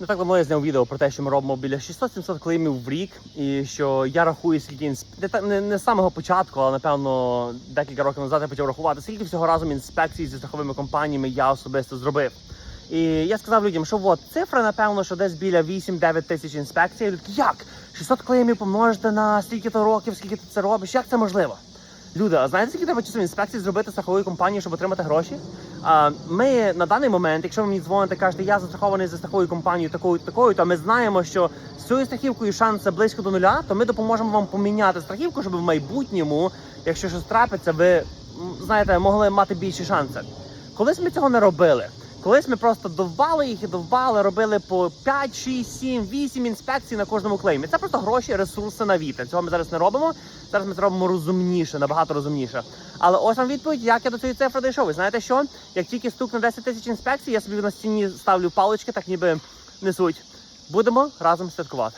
Не так давно я зняв відео про те, що ми робимо біля 600-700 клеймів в рік, і що я рахую, скільки не, не, з самого початку, але напевно декілька років назад я почав рахувати, скільки всього разом інспекцій зі страховими компаніями я особисто зробив. І я сказав людям, що от цифра, напевно, що десь біля 8-9 тисяч інспекцій. Люди такі, як? 600 клеймів помножити на стільки-то років, скільки ти це робиш? Як це можливо? Люди, а знаєте, скільки треба часу інспекцій зробити страхової компанії, щоб отримати гроші? Ми на даний момент, якщо ви мені дзвоните, кажете, я застрахований за страховою компанією такою такою, то ми знаємо, що з цією страхівкою шанси близько до нуля, то ми допоможемо вам поміняти страхівку, щоб в майбутньому, якщо щось трапиться, ви знаєте, могли мати більші шанси. Колись ми цього не робили. Колись ми просто довбали їх і довбали, робили по 5, 6, 7, 8 інспекцій на кожному клеймі. Це просто гроші, ресурси на вітер. Цього ми зараз не робимо. Зараз ми це робимо розумніше, набагато розумніше. Але ось вам відповідь, як я до цієї цифри дійшов. Ви знаєте що? Як тільки стукне 10 тисяч інспекцій, я собі на стіні ставлю палички, так ніби несуть. Будемо разом святкувати.